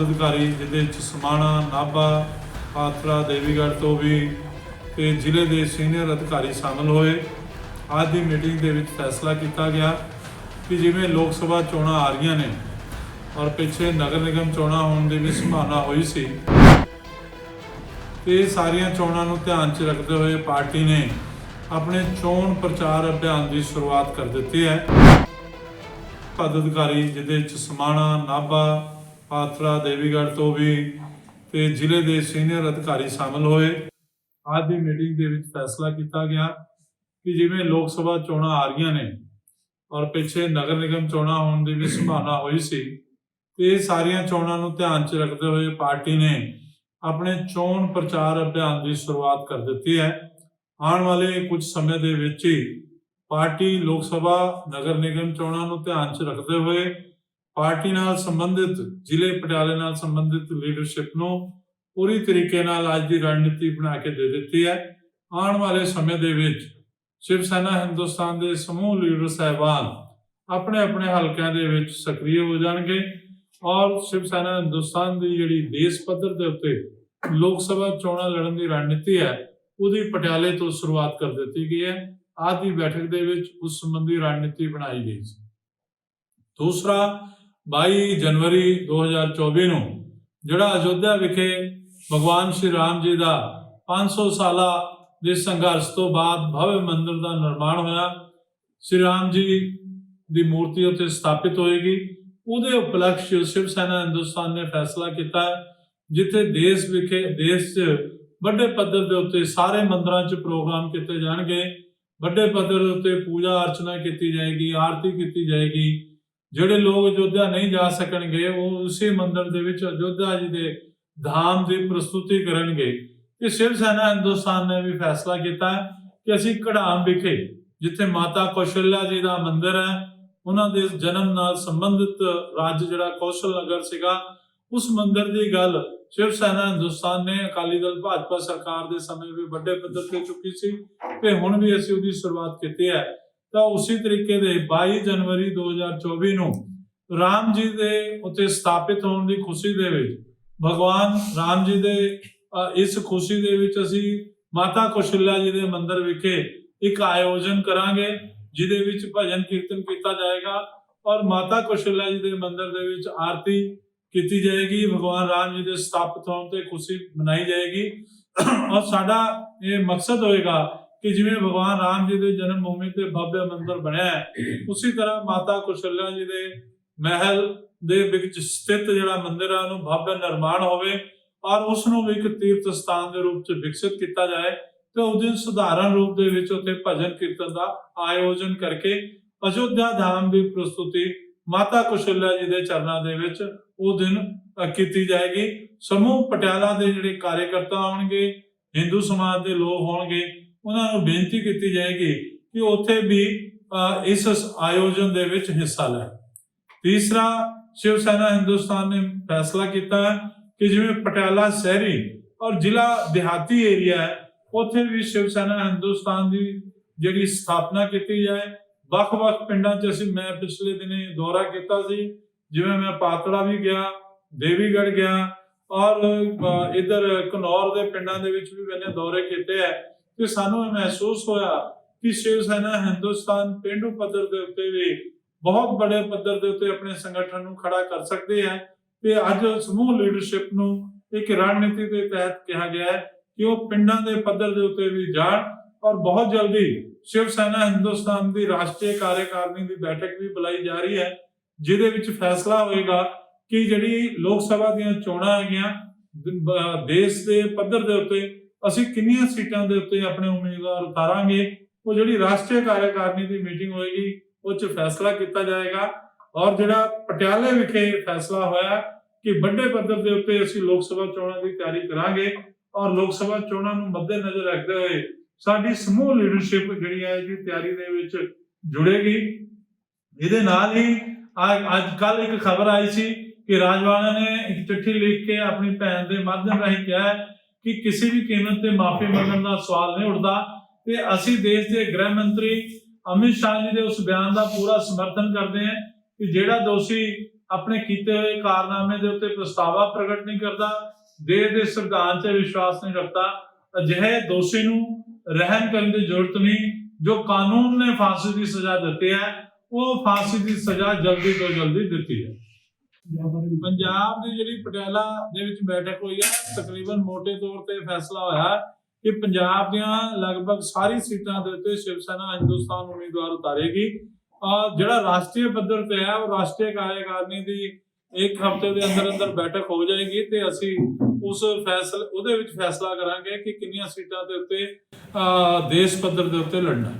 ਪਦਾਧਿਕਾਰੀ ਜਿਹਦੇ ਵਿੱਚ ਸਮਾਣਾ, ਨਾਭਾ ਪਾਤਰਾ ਦੇਵੀਗੜ੍ਹ ਤੋਂ ਵੀ ਤੇ ਜ਼ਿਲ੍ਹੇ ਦੇ ਸੀਨੀਅਰ ਅਧਿਕਾਰੀ ਸ਼ਾਮਲ ਹੋਏ। ਅੱਜ ਦੀ ਮੀਟਿੰਗ ਦੇ ਵਿੱਚ ਫੈਸਲਾ ਕੀਤਾ ਗਿਆ ਕਿ ਜਿਵੇਂ ਲੋਕ ਸਭਾ ਚੋਣਾਂ ਆ ਰਹੀਆਂ ਨੇ ਔਰ ਪਿੱਛੇ ਨਗਰ ਨਿਗਮ ਚੋਣਾਂ ਹੋਣ ਦੀ ਵੀ ਸੰਭਾਵਨਾ ਹੋਈ ਸੀ, ਤੇ ਇਹ ਸਾਰੀਆਂ ਚੋਣਾਂ ਨੂੰ ਧਿਆਨ 'ਚ ਰੱਖਦੇ ਹੋਏ ਪਾਰਟੀ ਨੇ ਆਪਣੇ ਚੋਣ ਪ੍ਰਚਾਰ ਅਭਿਆਨ ਦੀ ਸ਼ੁਰੂਆਤ ਕਰ ਦਿੱਤੀ ਹੈ। ਪਦਾਧਿਕਾਰੀ, ਜਿਹਦੇ ਚ ਸਮਾਣਾ, ਨਾਭਾ ਪਾਤਰਾ ਦੇਵੀਗੜ੍ਹ ਤੋਂ ਵੀ ਤੇ ਜ਼ਿਲ੍ਹੇ ਦੇ ਸੀਨੀਅਰ ਅਧਿਕਾਰੀ ਸ਼ਾਮਲ ਹੋਏ। ਅੱਜ ਦੀ ਮੀਟਿੰਗ ਦੇ ਵਿੱਚ ਫੈਸਲਾ ਕੀਤਾ ਗਿਆ ਕਿ ਜਿਵੇਂ ਲੋਕ ਸਭਾ ਚੋਣਾਂ ਆ ਰਹੀਆਂ ਨੇ ਔਰ ਪਿੱਛੇ ਨਗਰ ਨਿਗਮ ਚੋਣਾਂ ਹੋਣ ਦੀ ਵੀ ਸੰਭਾਵਨਾ ਹੋਈ ਸੀ, ਤੇ ਇਹ ਸਾਰੀਆਂ ਚੋਣਾਂ ਨੂੰ ਧਿਆਨ 'ਚ ਰੱਖਦੇ ਹੋਏ ਪਾਰਟੀ ਨੇ ਆਪਣੇ ਚੋਣ ਪ੍ਰਚਾਰ ਅਭਿਆਨ ਦੀ ਸ਼ੁਰੂਆਤ ਕਰ ਦਿੱਤੀ ਹੈ। ਆਉਣ ਵਾਲੇ ਕੁਝ ਸਮੇਂ ਦੇ ਵਿੱਚ ਹੀ ਪਾਰਟੀ ਲੋਕ ਸਭਾ, ਨਗਰ ਨਿਗਮ ਚੋਣਾਂ ਨੂੰ ਧਿਆਨ 'ਚ ਰੱਖਦੇ ਹੋਏ ਪਾਰਟੀ ਨਾਲ ਸੰਬੰਧਿਤ, ਜ਼ਿਲ੍ਹੇ ਪਟਿਆਲੇ ਨਾਲ ਸੰਬੰਧਿਤ ਲੀਡਰਸ਼ਿਪ ਨੂੰ ਪੂਰੀ ਤਰੀਕੇ ਨਾਲ ਅੱਜ ਦੀ ਰਣਨੀਤੀ ਬਣਾ ਕੇ ਦੇ ਦਿੱਤੀ ਹੈ। ਆਉਣ ਵਾਲੇ ਸਮੇਂ ਦੇ ਵਿੱਚ ਸ਼ਿਵ ਸੈਨਾ ਹਿੰਦੁਸਤਾਨ ਦੇ ਸਮੂਹ ਲੀਡਰ ਸਹਿਬਾਨ ਆਪਣੇ ਆਪਣੇ ਹਲਕਿਆਂ ਦੇ ਵਿੱਚ ਸਕਰੀਏ ਹੋ ਜਾਣਗੇ ਔਰ ਸ਼ਿਵ ਸੈਨਾ ਹਿੰਦੁਸਤਾਨ ਦੀ ਜਿਹੜੀ ਦੇਸ਼ ਪੱਧਰ ਦੇ ਉੱਤੇ ਲੋਕ ਸਭਾ ਚੋਣਾਂ ਲੜਨ ਦੀ ਰਣਨੀਤੀ ਹੈ, ਉਹਦੀ ਪਟਿਆਲੇ ਤੋਂ ਸ਼ੁਰੂਆਤ ਕਰ ਦਿੱਤੀ ਗਈ ਹੈ। ਅੱਜ ਦੀ ਬੈਠਕ ਦੇ ਵਿੱਚ ਉਸ ਸੰਬੰਧੀ ਰਣਨੀਤੀ ਬਣਾਈ ਗਈ ਸੀ। ਦੂਸਰਾ 22 ਜਨਵਰੀ 2024 ਨੂੰ, ਜਿਹੜਾ ਅਯੋਧਿਆ ਵਿਖੇ ਭਗਵਾਨ ਸ਼੍ਰੀ ਰਾਮ ਜੀ ਦਾ 500 ਸਾਲਾ ਦੇ ਸੰਘਰਸ਼ ਤੋਂ ਬਾਅਦ ਭਵਯ ਮੰਦਿਰ ਦਾ ਨਿਰਮਾਣ ਹੋਇਆ, ਸ਼੍ਰੀ ਰਾਮ ਜੀ ਦੀ ਮੂਰਤੀ ਉੱਥੇ ਸਥਾਪਿਤ ਹੋਏਗੀ। ਉਹਦੇ ਉਪਲਕਸ਼ ਸ਼ਿਵ ਸੈਨਾ ਹਿੰਦੁਸਤਾਨ ਨੇ ਫੈਸਲਾ ਕੀਤਾ ਜਿੱਥੇ ਦੇਸ਼ ਵਿਖੇ, ਦੇਸ਼ 'ਚ ਵੱਡੇ ਪੱਧਰ ਦੇ ਉੱਤੇ ਸਾਰੇ ਮੰਦਰਾਂ 'ਚ ਪ੍ਰੋਗਰਾਮ ਕੀਤੇ ਜਾਣਗੇ। ਵੱਡੇ ਪੱਧਰ ਦੇ ਉੱਤੇ ਪੂਜਾ ਅਰਚਨਾ ਕੀਤੀ ਜਾਏਗੀ, ਆਰਤੀ ਕੀਤੀ ਜਾਏਗੀ। ਜਿਹੜੇ ਲੋਕ ਅਯੋਧਿਆ ਨਹੀਂ ਜਾ ਸਕਣਗੇ, ਉਹ ਉਸੇ ਮੰਦਿਰ ਦੇ ਵਿੱਚ ਅਯੋਧਿਆ ਜੀ ਦੇ ਧਾਮ ਦੀ ਪ੍ਰਸਤੁਤੀ ਕਰਨਗੇ। ਤੇ ਸ਼ਿਵ ਸੈਨਾ ਹਿੰਦੁਸਤਾਨ ਨੇ ਵੀ ਫੈਸਲਾ ਕੀਤਾ ਕਿ ਅਸੀਂ ਕੜਾਮ ਵਿਖੇ, ਜਿੱਥੇ ਮਾਤਾ ਕੌਸ਼ਲਿਆ ਜੀ ਦਾ ਮੰਦਿਰ ਹੈ, ਉਹਨਾਂ ਦੇ ਜਨਮ ਨਾਲ ਸੰਬੰਧਿਤ ਰਾਜ ਜਿਹੜਾ ਕੌਸ਼ਲ ਨਗਰ ਸੀਗਾ, ਉਸ ਮੰਦਿਰ ਦੀ ਗੱਲ ਸ਼ਿਵ ਸੈਨਾ ਹਿੰਦੁਸਤਾਨ ਨੇ ਅਕਾਲੀ ਦਲ ਭਾਜਪਾ ਸਰਕਾਰ ਦੇ ਸਮੇਂ ਵੀ ਵੱਡੇ ਪੱਧਰ ਤੇ ਚੁੱਕੀ ਸੀ ਤੇ ਹੁਣ ਵੀ ਅਸੀਂ ਉਹਦੀ ਸ਼ੁਰੂਆਤ ਕੀਤੀ ਹੈ। ਤਾਂ ਉਸੇ ਤਰੀਕੇ ਦੇ 22 ਜਨਵਰੀ 2024 ਨੂੰ ਰਾਮ ਜੀ ਦੇ ਉੱਤੇ ਸਥਾਪਿਤ ਹੋਣ ਦੀ ਖੁਸ਼ੀ ਦੇ ਵਿੱਚ ਭਗਵਾਨ ਰਾਮ ਜੀ ਦੇ ਇਸ ਖੁਸ਼ੀ ਦੇ ਵਿੱਚ ਅਸੀਂ ਮਾਤਾ ਕੌਸ਼ਲਿਆ ਜੀ ਦੇ ਮੰਦਿਰ ਵਿਖੇ ਇੱਕ ਆਯੋਜਨ ਕਰਾਂਗੇ, ਜਿਹਦੇ ਵਿੱਚ ਭਜਨ ਕੀਰਤਨ ਕੀਤਾ ਜਾਏਗਾ ਔਰ ਮਾਤਾ ਕੌਸ਼ਲਿਆ ਜੀ ਦੇ ਮੰਦਿਰ ਦੇ ਵਿੱਚ ਆਰਤੀ ਕੀਤੀ ਜਾਏਗੀ, ਭਗਵਾਨ ਰਾਮ ਜੀ ਦੇ ਸਥਾਪਿਤ ਹੋਣ ਤੇ ਖੁਸ਼ੀ ਮਨਾਈ ਜਾਏਗੀ। ਔਰ ਸਾਡਾ ਇਹ ਮਕਸਦ ਹੋਏਗਾ ਕਿ ਜਿਵੇਂ ਭਗਵਾਨ ਰਾਮ ਜੀ ਦੇ ਜਨਮ ਭੂਮੀ ਤੇ ਭਵਯ ਮੰਦਰ ਬਣਿਆ ਹੈ, ਉਸੇ ਤਰ੍ਹਾਂ ਮਾਤਾ ਕੁਸ਼ਲਿਆ ਜੀ ਦੇ ਮਹਿਲ ਦੇ ਵਿੱਚ ਸਥਿਤ ਜਿਹੜਾ ਮੰਦਿਰ ਹੈ ਉਹਨੂੰ ਭਵਯ ਨਿਰਮਾਣ ਹੋਵੇ ਔਰ ਉਸ ਨੂੰ ਵੀ ਇੱਕ ਤੀਰਥ ਸਥਾਨ ਦੇ ਰੂਪ ਚ ਵਿਕਸਿਤ ਕੀਤਾ ਜਾਏ ਤੇ ਦਿਨ ਸਧਾਰਨ ਰੂਪ ਦੇ ਵਿੱਚ ਉੱਥੇ ਭਜਨ ਕੀਰਤਨ ਦਾ ਆਯੋਜਨ ਕਰਕੇ ਅਯੋਧਿਆ ਧਾਮ ਦੀ ਪ੍ਰਸਤੁਤੀ ਮਾਤਾ ਕੁਸ਼ਲਿਆ ਜੀ ਦੇ ਚਰਨਾਂ ਦੇ ਵਿੱਚ ਉਹ ਦਿਨ ਕੀਤੀ ਜਾਏਗੀ। ਸਮੂਹ ਪਟਿਆਲਾ ਦੇ ਜਿਹੜੇ ਕਾਰਜਕਰਤਾ ਹੋਣਗੇ ਹਿੰਦੂ ਸਮਾਜ ਦੇ ਲੋਕ ਹੋਣਗੇ ਉਹਨਾਂ ਨੂੰ ਬੇਨਤੀ ਕੀਤੀ ਜਾਏਗੀ ਕਿ ਉੱਥੇ ਵੀ ਇਸ ਆਯੋਜਨ ਦੇ ਵਿੱਚ ਹਿੱਸਾ ਲੈਣ ਤੀਸਰਾ ਸ਼ਿਵ ਸੈਨਾ ਹਿੰਦੁਸਤਾਨ ਨੇ ਫੈਸਲਾ ਕੀਤਾ ਹੈ ਕਿ ਜਿਵੇਂ ਪਟਿਆਲਾ ਸ਼ਹਿਰੀ ਔਰ ਜ਼ਿਲ੍ਹਾ ਦਿਹਾਤੀ ਏਰੀਆ ਹੈ ਉੱਥੇ ਵੀ ਸ਼ਿਵ ਸੈਨਾ ਹਿੰਦੁਸਤਾਨ ਦੀ ਜਿਹੜੀ ਸਥਾਪਨਾ ਕੀਤੀ ਜਾਏ। ਵੱਖ-ਵੱਖ ਪਿੰਡਾਂ 'ਚ ਅਸੀਂ ਮੈਂ ਪਿਛਲੇ ਦਿਨੇ ਦੌਰਾ ਕੀਤਾ ਸੀ ਜਿਵੇਂ ਮੈਂ ਪਾਤੜਾ ਵੀ ਗਿਆ ਦੇਵੀਗੜ੍ਹ ਗਿਆ ਔਰ ਅ, ਇੱਧਰ ਘਨੌਰ ਦੇ ਪਿੰਡਾਂ ਦੇ ਵਿੱਚ ਵੀ ਮੈਨੇ ਦੌਰੇ ਕੀਤੇ ਹੈ। ਤੇ ਸਾਨੂੰ ਇਹ ਮਹਿਸੂਸ ਹੋਇਆ ਕਿ ਸ਼ਿਵ ਸੈਨਾ ਹਿੰਦੁਸਤਾਨ ਪਿੰਡੂ ਪੱਧਰ ਦੇ ਉੱਤੇ ਵੀ ਬਹੁਤ ਵੱਡੇ ਪੱਧਰ ਦੇ ਉੱਤੇ ਆਪਣੇ ਸੰਗਠਨ ਨੂੰ ਖੜਾ ਕਰ ਸਕਦੇ ਹੈ ਤੇ ਅੱਜ ਸਮੂਹ ਲੀਡਰਸ਼ਿਪ ਨੂੰ ਇੱਕ ਰਣਨੀਤੀ ਦੇ ਤਹਿਤ ਕਿਹਾ ਗਿਆ ਹੈ ਕਿ ਉਹ ਪਿੰਡਾਂ ਦੇ ਪੱਧਰ ਦੇ ਉੱਤੇ ਵੀ ਜਾਣ ਔਰ ਬਹੁਤ ਜਲਦੀ ਸ਼ਿਵ ਸੈਨਾ ਹਿੰਦੁਸਤਾਨ ਦੀ ਰਾਸ਼ਟਰੀ ਕਾਰਜਕਾਰਨੀ ਦੀ ਬੈਠਕ ਵੀ ਬੁਲਾਈ ਜਾ ਰਹੀ ਹੈ, ਜਿਹਦੇ ਵਿੱਚ ਫੈਸਲਾ ਹੋਏਗਾ ਕਿ ਜਿਹੜੀ ਲੋਕ ਸਭਾ ਦੀਆਂ ਚੋਣਾਂ ਹੈਗੀਆਂ ਦੇਸ਼ ਦੇ ਪੱਧਰ ਦੇ ਉੱਤੇ ਅਸੀਂ ਕਿੰਨੀਆਂ ਸੀਟਾਂ ਦੇ ਉੱਤੇ ਆਪਣੇ ਉਮੀਦਵਾਰ ਉਤਾਰਾਂਗੇ, ਉਹ ਜਿਹੜੀ ਰਾਸ਼ਟਰੀ ਕਾਰਜਕਾਰਨੀ ਦੀ ਮੀਟਿੰਗ ਹੋਏਗੀ, ਉਹ 'ਚ ਫੈਸਲਾ ਕੀਤਾ ਜਾਏਗਾ। ਔਰ ਜਿਹੜਾ ਪਟਿਆਲੇ ਵਿਖੇ ਫੈਸਲਾ ਹੋਇਆ ਕਿ ਵੱਡੇ ਪੱਧਰ ਦੇ ਉੱਤੇ ਅਸੀਂ ਲੋਕ ਸਭਾ ਚੋਣਾਂ ਦੀ ਤਿਆਰੀ ਕਰਾਂਗੇ, ਔਰ ਲੋਕ ਸਭਾ ਚੋਣਾਂ ਨੂੰ ਮੱਦੇਨਜ਼ਰ ਰੱਖਦੇ ਹੋਏ ਸਾਡੀ ਸਮੂਹ ਲੀਡਰਸ਼ਿਪ ਜਿਹੜੀ ਹੈ ਜੀ ਤਿਆਰੀ ਦੇ ਵਿੱਚ ਜੁੜੇਗੀ। ਇਹਦੇ ਨਾਲ ਹੀ ਅੱਜ- ਕੱਲ ਇੱਕ ਖਬਰ ਆਈ ਸੀ ਕਿ ਰਾਜਵਾਨਾ ਨੇ ਇੱਕ ਚਿੱਠੀ ਲਿਖ ਕੇ ਆਪਣੀ ਭੈਣ ਦੇ ਮਾਧਿਅਮ ਰਾਹੀਂ ਕਿਹਾ ਕਿ ਕਿਸੇ ਵੀ ਕੀਮਤ ਤੇ ਮਾਫੀ ਮੰਗਣ ਦਾ ਸਵਾਲ ਨਹੀਂ ਉੱਠਦਾ। ਤੇ ਅਸੀਂ ਦੇਸ਼ ਦੇ ਗ੍ਰਹਿ ਮੰਤਰੀ ਅਮਿਤ ਸ਼ਾਹ ਜੀ ਦੇ ਉਸ ਬਿਆਨ ਦਾ ਪੂਰਾ ਸਮਰਥਨ ਕਰਦੇ ਹਾਂ ਕਿ ਜਿਹੜਾ ਦੋਸ਼ੀ ਆਪਣੇ ਕੀਤੇ ਹੋਏ ਕਾਰਨਾਮੇ ਦੇ ਉੱਤੇ ਪਛਤਾਵਾ ਪ੍ਰਗਟ ਨਹੀਂ ਕਰਦਾ ਦੇਸ਼ ਦੇ ਸੰਵਿਧਾਨ 'ਚ ਵਿਸ਼ਵਾਸ ਨਹੀਂ ਰੱਖਦਾ, ਅਜਿਹੇ ਦੋਸ਼ੀ ਨੂੰ ਰਹਿਮ ਕਰਨ ਦੀ ਜ਼ਰੂਰਤ ਨਹੀਂ, ਜੋ ਕਾਨੂੰਨ ਨੇ ਫਾਂਸੀ ਦੀ ਸਜ਼ਾ ਦਿੱਤੀ ਹੈ, ਉਹ ਫਾਂਸੀ ਦੀ ਸਜ਼ਾ ਜਲਦੀ ਤੋਂ ਜਲਦੀ ਦਿੱਤੀ ਹੈ ਪੰਜਾਬ ਦੀ ਜਿਹੜੀ ਪਟਿਆਲਾ ਦੇ ਵਿੱਚ ਬੈਠਕ ਹੋਈ ਹੈ ਤਕਰੀਬਨ ਮੋٹے ਤੌਰ ਤੇ ਫੈਸਲਾ ਹੋਇਆ ਕਿ ਪੰਜਾਬ ਦੀਆਂ ਲਗਭਗ ਸਾਰੀ ਸੀਟਾਂ ਦੇ ਉੱਤੇ ਸ਼ਿਵ ਸੈਨਾ ਹਿੰਦੁਸਤਾਨ ਉਮੀਦਵਾਰ ਉਤਾਰੇਗੀ। ਔਰ ਜਿਹੜਾ ਰਾਸ਼ਟਰੀ ਪੱਧਰ ਤੇ ਹੈ ਉਹ ਰਾਸ਼ਟਰੀ ਕਾਰਜਕਾਰਨੀ ਦੀ ਇੱਕ ਹਫ਼ਤੇ ਦੇ ਅੰਦਰ ਅੰਦਰ ਬੈਠਕ ਹੋ ਜਾਏਗੀ ਤੇ ਅਸੀਂ ਉਸ ਫੈਸਲੇ ਉਹਦੇ ਵਿੱਚ ਫੈਸਲਾ ਕਰਾਂਗੇ ਕਿ ਕਿੰਨੀਆਂ ਸੀਟਾਂ ਦੇ ਉੱਤੇ ਅਹ, ਦੇਸ਼ ਪੱਧਰ ਦੇ ਉੱਤੇ ਲੜਨਾ